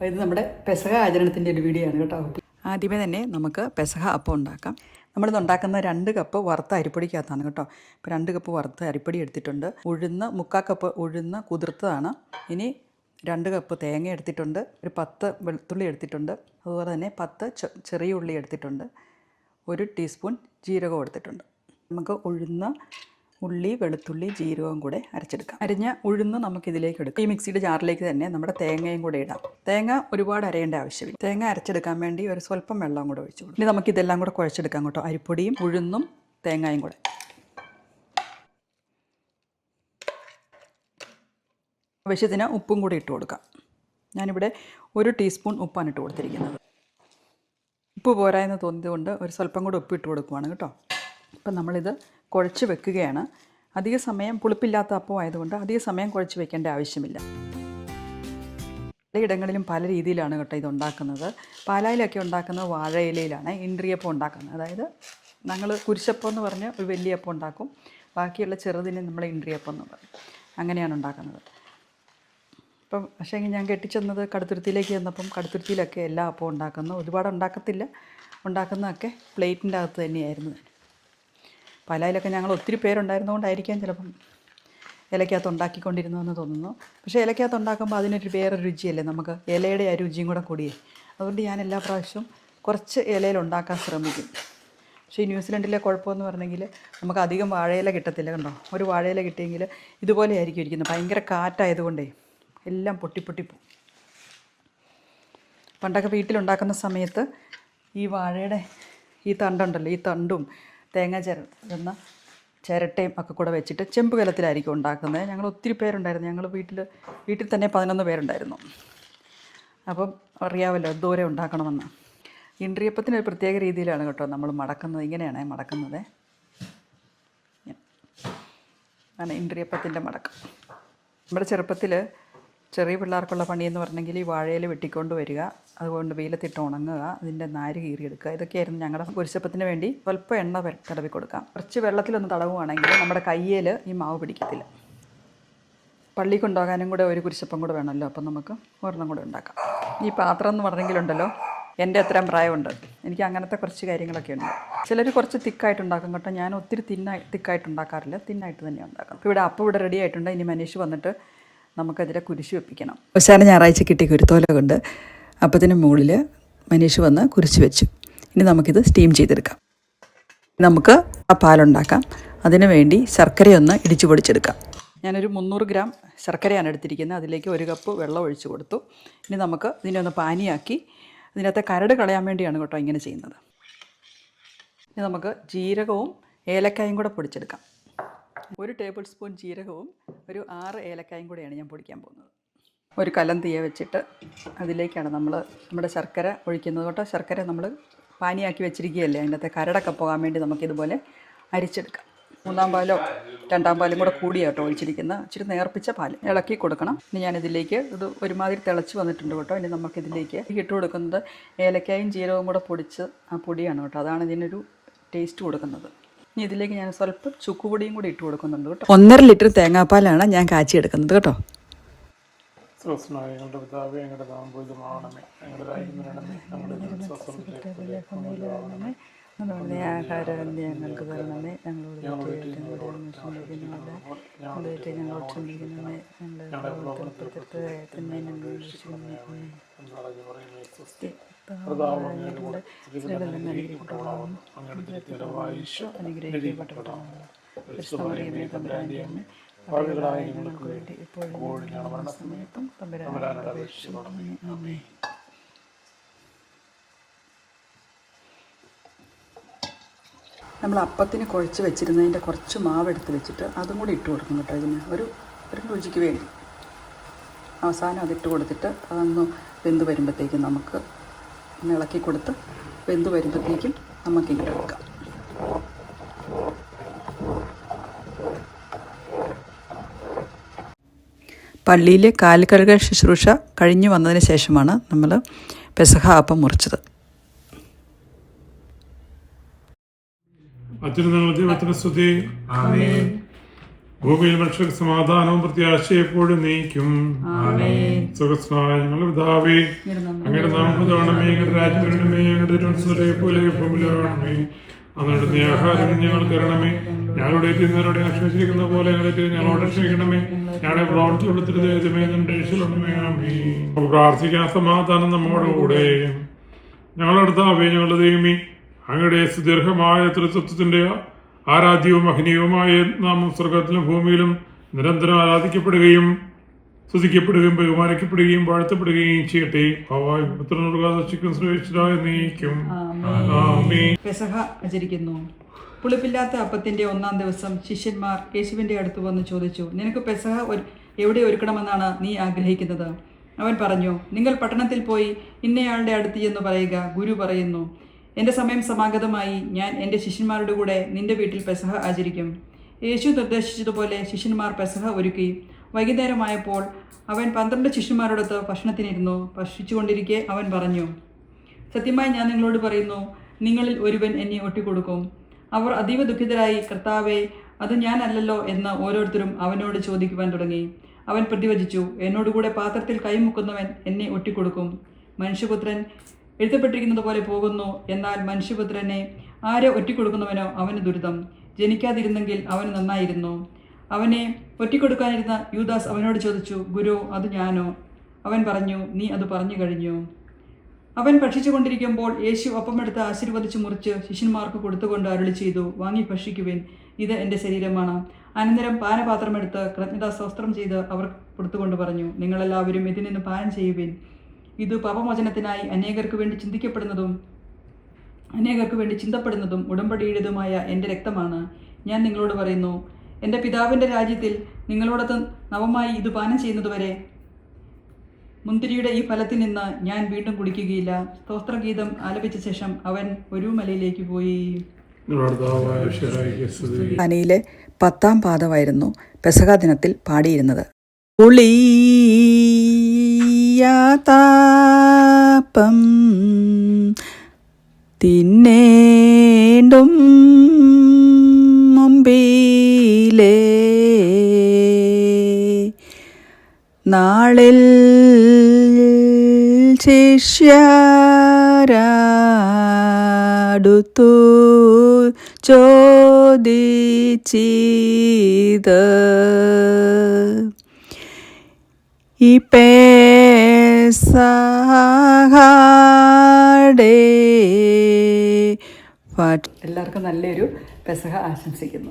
അപ്പോൾ ഇത് നമ്മുടെ പെസഹ ആചരണത്തിന്റെ ഒരു വീഡിയോ ആണ് കേട്ടോ. ആദ്യമേ തന്നെ നമുക്ക് പെസഹ അപ്പം ഉണ്ടാക്കാം. നമ്മളിത് ഉണ്ടാക്കുന്ന രണ്ട് കപ്പ് വറുത്ത അരിപ്പൊടിക്കകത്താണ് കേട്ടോ. ഇപ്പോൾ രണ്ട് കപ്പ് വറുത്ത അരിപ്പൊടി എടുത്തിട്ടുണ്ട്. ഉഴുന്ന് മുക്കാൽ കപ്പ് ഉഴുന്ന് കുതിർത്തതാണ്. ഇനി രണ്ട് കപ്പ് തേങ്ങ എടുത്തിട്ടുണ്ട്. ഒരു പത്ത് വെളുത്തുള്ളി എടുത്തിട്ടുണ്ട്. അതുപോലെ തന്നെ പത്ത് ചെറിയ ഉള്ളി എടുത്തിട്ടുണ്ട്. ഒരു ടീസ്പൂൺ ജീരകം എടുത്തിട്ടുണ്ട്. നമുക്ക് ഉഴുന്ന് ഉള്ളി വെളുത്തുള്ളി ജീരകവും കൂടെ അരച്ചെടുക്കാം. അരിഞ്ഞ ഉഴുന്ന് നമുക്ക് ഇതിലേക്ക് എടുക്കാം. ഈ മിക്സിയുടെ ജാറിലേക്ക് തന്നെ നമ്മുടെ തേങ്ങയും കൂടെ ഇടാം. തേങ്ങ ഒരുപാട് അരയേണ്ട ആവശ്യമില്ല. തേങ്ങ അരച്ചെടുക്കാൻ വേണ്ടി ഒരു സ്വല്പം വെള്ളം കൂടെ ഒഴിച്ചു കൊടുക്കും. ഇനി നമുക്ക് ഇതെല്ലാം കൂടെ കുഴച്ചെടുക്കാം കേട്ടോ. അരിപ്പൊടിയും ഉഴുന്നും തേങ്ങയും കൂടെ. ആവശ്യത്തിന് ഉപ്പും കൂടി ഇട്ട് കൊടുക്കാം. ഞാനിവിടെ ഒരു ടീസ്പൂൺ ഉപ്പാണ് ഇട്ട് കൊടുത്തിരിക്കുന്നത്. ഉപ്പ് പോരായെന്ന് തോന്നിയതുകൊണ്ട് ഒരു സ്വല്പം കൂടി ഉപ്പ് ഇട്ട് കൊടുക്കുവാണ് കേട്ടോ. അപ്പം നമ്മളിത് കുഴച്ച് വെക്കുകയാണ്. അധിക സമയം പുളിപ്പില്ലാത്ത അപ്പം ആയതുകൊണ്ട് അധിക സമയം കുഴച്ച് വെക്കേണ്ട ആവശ്യമില്ല. പലയിടങ്ങളിലും പല രീതിയിലാണ് കേട്ടോ ഇത് ഉണ്ടാക്കുന്നത്. പാലായിലൊക്കെ ഉണ്ടാക്കുന്നത് വാഴയിലയിലാണ് ഇൻട്രിയപ്പം ഉണ്ടാക്കുന്നത്. അതായത് ഞങ്ങൾ കുരിശപ്പം എന്ന് പറഞ്ഞ് ഒരു വലിയ അപ്പം ഉണ്ടാക്കും. ബാക്കിയുള്ള ചെറുതിനെ നമ്മൾ ഇൻട്രിയപ്പം എന്ന് പറയും. അങ്ങനെയാണ് ഉണ്ടാക്കുന്നത്. ഇപ്പം പക്ഷേ ഞാൻ കെട്ടിച്ചെന്നത് കടുത്തുരുത്തിയിലേക്ക് ചെന്നപ്പം കടുത്തുരുത്തിയിലൊക്കെ എല്ലാ അപ്പവും ഉണ്ടാക്കുന്നു. ഒരുപാട് ഉണ്ടാക്കത്തില്ല. ഉണ്ടാക്കുന്നതൊക്കെ പ്ലേറ്റിന്റെ അകത്ത് തന്നെയായിരുന്നു. പലായിലൊക്കെ ഞങ്ങൾ ഒത്തിരി പേരുണ്ടായിരുന്നുകൊണ്ടായിരിക്കാം ചിലപ്പം ഇലക്കകത്ത് ഉണ്ടാക്കിക്കൊണ്ടിരുന്നതെന്ന് തോന്നുന്നു. പക്ഷേ ഇലക്കകത്ത് ഉണ്ടാക്കുമ്പോൾ അതിനൊരു വേറെ രുചിയല്ലേ? നമുക്ക് ഇലയുടെ ആ രുചിയും കൂടെ കൂടിയേ. അതുകൊണ്ട് ഞാൻ എല്ലാ പ്രാവശ്യവും കുറച്ച് ഇലയിൽ ഉണ്ടാക്കാൻ ശ്രമിക്കും. പക്ഷേ ഈ ന്യൂസിലൻഡിലെ കുഴപ്പമെന്ന് പറഞ്ഞെങ്കിൽ നമുക്ക് അധികം വാഴയില കിട്ടത്തില്ല കണ്ടോ? ഒരു വാഴയില കിട്ടിയെങ്കിൽ ഇതുപോലെ ആയിരിക്കും ഇരിക്കുന്നത്. ഭയങ്കര കാറ്റായതുകൊണ്ടേ എല്ലാം പൊട്ടി പൊട്ടി പോകും. പണ്ടൊക്കെ വീട്ടിലുണ്ടാക്കുന്ന സമയത്ത് ഈ വാഴയുടെ ഈ തണ്ടുണ്ടല്ലോ ഈ തണ്ടും തേങ്ങ ചിരന്ന ചിരട്ടയും ഒക്കെ കൂടെ വെച്ചിട്ട് ചെമ്പ് കലത്തിലായിരിക്കും ഉണ്ടാക്കുന്നത്. ഞങ്ങൾ ഒത്തിരി പേരുണ്ടായിരുന്നു. ഞങ്ങൾ വീട്ടിൽ വീട്ടിൽ തന്നെ പതിനൊന്ന് പേരുണ്ടായിരുന്നു. അപ്പം അറിയാമല്ലോ ദൂരെ ഉണ്ടാക്കണമെന്ന്. ഇൻഡ്രിയപ്പത്തിന് ഒരു പ്രത്യേക രീതിയിലാണ് കേട്ടോ നമ്മൾ മടക്കുന്നത്. ഇങ്ങനെയാണ് മടക്കുന്നത്. ആണ് ഇൻട്രിയപ്പത്തിന്റെ മടക്കം. നമ്മുടെ ചെറുപ്പത്തിൽ ചെറിയ പിള്ളേർക്കുള്ള പണിയെന്ന് പറഞ്ഞെങ്കിൽ ഈ വാഴയിൽ വെട്ടിക്കൊണ്ട് വരിക. അതുകൊണ്ട് വെയിലത്തിട്ട് ഉണങ്ങുക. അതിന്റെ നാര് കീറിയെടുക്കുക. ഇതൊക്കെയായിരുന്നു ഞങ്ങളുടെ കുരിശപ്പത്തിന് വേണ്ടി സ്വല്പം എണ്ണ തടവി കൊടുക്കാം. കുറച്ച് വെള്ളത്തിലൊന്ന് തടവുകയാണെങ്കിൽ നമ്മുടെ കയ്യിൽ ഈ മാവ് പിടിക്കത്തില്ല. പള്ളി കൊണ്ടുപോകാനും കൂടെ ഒരു കുരിശപ്പം കൂടെ വേണമല്ലോ. അപ്പം നമുക്ക് ഒരെണ്ണം കൂടെ ഉണ്ടാക്കാം. ഈ പാത്രം എന്ന് പറഞ്ഞെങ്കിലുണ്ടല്ലോ എന്റെ അത്രയും പ്രായമുണ്ട്. എനിക്ക് അങ്ങനത്തെ കുറച്ച് കാര്യങ്ങളൊക്കെ ഉണ്ട്. ചിലർ കുറച്ച് തിക്കായിട്ട് ഉണ്ടാക്കും കേട്ടോ. ഞാൻ ഒത്തിരി തിന്നായി തിക്കായിട്ട് ഉണ്ടാക്കാറില്ല. തിന്നായിട്ട് തന്നെ ഉണ്ടാക്കാം ഇവിടെ അപ്പം ഇവിടെ റെഡി ആയിട്ടുണ്ട്. ഇനി മനീഷ് വന്നിട്ട് നമുക്കതിലെ കുരിശ് വെപ്പിക്കണം. അവസാനം ഞായറാഴ്ച കിട്ടിയ കുരുത്തോല കൊണ്ട് അപ്പത്തിന് മുകളിൽ മനീഷ് വന്ന് കുരിശ് വെച്ചു. ഇനി നമുക്കിത് സ്റ്റീം ചെയ്തെടുക്കാം. നമുക്ക് ആ പാലുണ്ടാക്കാം. അതിനു വേണ്ടി ശർക്കരയൊന്ന് ഇടിച്ചു പൊടിച്ചെടുക്കാം. ഞാനൊരു മുന്നൂറ് ഗ്രാം ശർക്കരയാണ് എടുത്തിരിക്കുന്നത്. അതിലേക്ക് ഒരു കപ്പ് വെള്ളം ഒഴിച്ചു കൊടുത്തു. ഇനി നമുക്ക് ഇതിനെ ഒന്ന് പാനിയാക്കി ഇതിനകത്തെ കരട് കളയാൻ വേണ്ടിയാണ് കേട്ടോ ഇങ്ങനെ ചെയ്യുന്നത്. ഇനി നമുക്ക് ജീരകവും ഏലക്കായും കൂടെ പൊടിച്ചെടുക്കാം. ഒരു ടേബിൾ സ്പൂൺ ജീരകവും ഒരു ആറ് ഏലക്കായും കൂടെയാണ് ഞാൻ പൊടിക്കാൻ പോകുന്നത്. ഒരു കലം തീയ വെച്ചിട്ട് അതിലേക്കാണ് നമ്മൾ നമ്മുടെ ശർക്കര ഒഴിക്കുന്നത്. കേട്ടോ ശർക്കര നമ്മൾ പാനിയാക്കി വെച്ചിരിക്കുകയല്ലേ? അതിന്റെ കരടൊക്കെ പോകാൻ വേണ്ടി നമുക്കിതുപോലെ അരിച്ചെടുക്കാം. മൂന്നാം പാലോ രണ്ടാം പാലും കൂടെ കൂടിയാണ് കേട്ടോ ഒഴിച്ചിരിക്കുന്നത്. ഇച്ചിരി നേർപ്പിച്ച പാൽ ഇളക്കി കൊടുക്കണം. ഇനി ഞാനിതിലേക്ക് ഇത് ഒരുമാതിരി തിളച്ച് വന്നിട്ടുണ്ട് കേട്ടോ. ഇനി നമുക്കിതിലേക്ക് ഇട്ട് കൊടുക്കുന്നത് ഏലക്കായും ജീരകവും കൂടെ പൊടിച്ച് ആ പൊടിയാണ് കേട്ടോ. അതാണ് ഇതിനൊരു ടേസ്റ്റ് കൊടുക്കുന്നത്. ഇനി ഇതിലേക്ക് ഞാൻ സ്വല്പം ചുക്കുപൊടിയും കൂടി ഇട്ട് കൊടുക്കുന്നുണ്ട് കേട്ടോ. ഒന്നര ലിറ്റർ തേങ്ങാപ്പാലാണ് ഞാൻ കാച്ചിയെടുക്കുന്നത് കേട്ടോ. സ്വസ്നായ ഞങ്ങളുടെ പിതാവേ ഞങ്ങളുടെ നാമ്പൂതമാണമേ ഞങ്ങളുടെ രാജ്യം വരണമേ. ഞങ്ങളുടെ സ്വസ്ഥം അതുപോലെ ആഹാരം ഞങ്ങൾക്ക് തരണമേ ഞങ്ങളോട് ഞങ്ങളോട് ഞങ്ങളോട് ക്ഷമിക്കണമേ ഞങ്ങളുടെ ഞങ്ങൾക്ക് വേണ്ടി ഇപ്പോഴും മരണസമയത്തും തമ്പുരാനോട് നമ്മൾ അപ്പത്തിന് കുഴച്ച് വെച്ചിരുന്നതിന്റെ കുറച്ച് മാവ് എടുത്ത് വെച്ചിട്ട് അതും കൂടി ഇട്ട് കൊടുക്കും കേട്ടോ ഇതിന്. ഒരു ഒരു രുചിക്ക് വേണ്ടി. അവസാനം അതിട്ട് കൊടുത്തിട്ട് അതൊന്ന് വെന്ത് വരുമ്പോഴത്തേക്കും നമുക്ക് ഒന്ന് ഇളക്കി കൊടുത്ത് വെന്ത് വരുമ്പോഴത്തേക്കും നമുക്ക് ഇങ്ങനെ എടുക്കാം പള്ളിയിലെ കാൽ ശുശ്രൂഷ കഴിഞ്ഞു വന്നതിന് ശേഷമാണ് നമ്മൾ പെസഹ അപ്പം മുറിച്ചത്. ദൈവത്തിന് സ്തുതി. ഭൂമിയിൽ മനുഷ്യർക്ക് സമാധാനവും പ്രത്യാശയും എപ്പോഴും നീക്കും സുഖസ്നായ ഞങ്ങളുടെ പിതാവേ അങ്ങയുടെ പോലെ ഭൂമിയിലാണമേ അന്നിട്ട് ആഹാരം ഞങ്ങൾ തരണമേ. ഞങ്ങളുടെ തിന്നവരോട് ക്ഷമിച്ചിരിക്കുന്ന പോലെ ഞങ്ങളുടെ തിരി ഞങ്ങളോട് ക്ഷമിക്കണമേ. ഞങ്ങളുടെ പ്രവർത്തിയുള്ള തിരുദേവമേ നിന്റെ രക്ഷയിലുണ്ടമേ പ്രാർത്ഥിക്കാൻ സമാധാനം നമ്മുടെ കൂടെ. ഞങ്ങളുടെ അടുത്താവേ ഞങ്ങളുടെ ദൈവമേ അങ്ങയുടെ സുദീർഘമായ തൃത്വത്തിന്റെ ആരാധ്യവും മഹനീയവുമായ നാമം സ്വർഗത്തിലും ഭൂമിയിലും നിരന്തരം ആരാധിക്കപ്പെടുകയും സ്തുതിക്കപ്പെടുകയും ബഹുമാനിക്കപ്പെടുകയും വാഴ്ത്തപ്പെടുകയും ചെയ്യട്ടെ. ഭവായ് പുത്രനോട് ശ്രേഷ്ഠരായ നീക്കും പെസഹ ആചരിക്കുന്നു. പുളിപ്പില്ലാത്ത അപ്പത്തിന്റെ ഒന്നാം ദിവസം ശിഷ്യന്മാർ യേശുവിന്റെ അടുത്ത് വന്ന് ചോദിച്ചു നിനക്ക് പെസഹ എവിടെ ഒരുക്കണമെന്നാണ് നീ ആഗ്രഹിക്കുന്നത്? അവൻ പറഞ്ഞു നിങ്ങൾ പട്ടണത്തിൽ പോയി ഇന്നയാളുടെ അടുത്ത് എന്ന് പറയുക. ഗുരു പറയുന്നു എന്റെ സമയം സമാഗതമായി ഞാൻ എന്റെ ശിഷ്യന്മാരുടെ കൂടെ നിന്റെ വീട്ടിൽ പെസഹ ആചരിക്കും. യേശു നിർദ്ദേശിച്ചതുപോലെ ശിഷ്യന്മാർ പെസഹ ഒരുക്കി. വൈകുന്നേരമായപ്പോൾ അവൻ പന്ത്രണ്ട് ശിഷ്യന്മാരോടൊത്ത് ഭക്ഷണത്തിനിരുന്നു. ഭക്ഷിച്ചുകൊണ്ടിരിക്കെ അവൻ പറഞ്ഞു സത്യമായി ഞാൻ നിങ്ങളോട് പറയുന്നു നിങ്ങളിൽ ഒരുവൻ എന്നെ ഒട്ടിക്കൊടുക്കും. അവർ അതീവ ദുഃഖിതരായി കർത്താവെ അത് ഞാനല്ലല്ലോ എന്ന് ഓരോരുത്തരും അവനോട് ചോദിക്കുവാൻ തുടങ്ങി. അവൻ പ്രതിവചിച്ചു എന്നോടുകൂടെ പാത്രത്തിൽ കൈമുക്കുന്നവൻ എന്നെ ഒട്ടിക്കൊടുക്കും. മനുഷ്യപുത്രൻ എഴുതപ്പെട്ടിരിക്കുന്നത് പോലെ പോകുന്നു. എന്നാൽ മനുഷ്യപുത്രനെ ആരെ ഒറ്റിക്കൊടുക്കുന്നവനോ അവന് ദുരിതം. ജനിക്കാതിരുന്നെങ്കിൽ അവന് നന്നായിരുന്നു. അവനെ ഒറ്റിക്കൊടുക്കാനിരുന്ന യൂദാസ് അവനോട് ചോദിച്ചു ഗുരു അത് ഞാനോ? അവൻ പറഞ്ഞു നീ അത് പറഞ്ഞു കഴിഞ്ഞു. അവൻ ഭക്ഷിച്ചുകൊണ്ടിരിക്കുമ്പോൾ യേശു ഒപ്പമെടുത്ത് ആശീർവദിച്ച് മുറിച്ച് ശിഷ്യന്മാർക്ക് കൊടുത്തുകൊണ്ട് അരുളി ചെയ്തു വാങ്ങി ഭക്ഷിക്കുവിൻ. ഇത് എന്റെ ശരീരമാണ്. അനന്തരം പാനപാത്രമെടുത്ത് കൃത്യതാ സ്വസ്ത്രം ചെയ്ത് അവർ കൊടുത്തുകൊണ്ട് പറഞ്ഞു നിങ്ങളെല്ലാവരും ഇതിൽ നിന്ന് പാനം ചെയ്യുവിൻ. ഇത് പാപമോചനത്തിനായി അനേകർക്ക് വേണ്ടി ചിന്തിക്കപ്പെടുന്നതും അനേകർക്ക് വേണ്ടി ചിന്തപ്പെടുന്നതും ഉടമ്പടിയുടേതുമായ എന്റെ രക്തമാണ്. ഞാൻ നിങ്ങളോട് പറയുന്നു എന്റെ പിതാവിന്റെ രാജ്യത്തിൽ നിങ്ങളോടൊത്ത് നവമായി ഇത് പാനം ചെയ്യുന്നതുവരെ മുന്തിരിയുടെ ഈ ഫലത്തിൽ നിന്ന് ഞാൻ വീണ്ടും കുടിക്കുകയില്ല സ്തോത്രഗീതം ആലപിച്ച ശേഷം അവൻ ഒരു മലയിലേക്ക് പോയി. പനയിലെ പത്താം പാദമായിരുന്നു പെസകാ ദിനത്തിൽ പാടിയിരുന്നത്. ഉളിയാതാപ്പം തിന്നേണ്ടും മുമ്പിലേ. നാളിൽ ശിഷ്യാരാടുത്തു ചോദിച്ചത്. ഈ പേസഹാടെ എല്ലാവർക്കും നല്ലൊരു പെസഹ ആശംസിക്കുന്നു.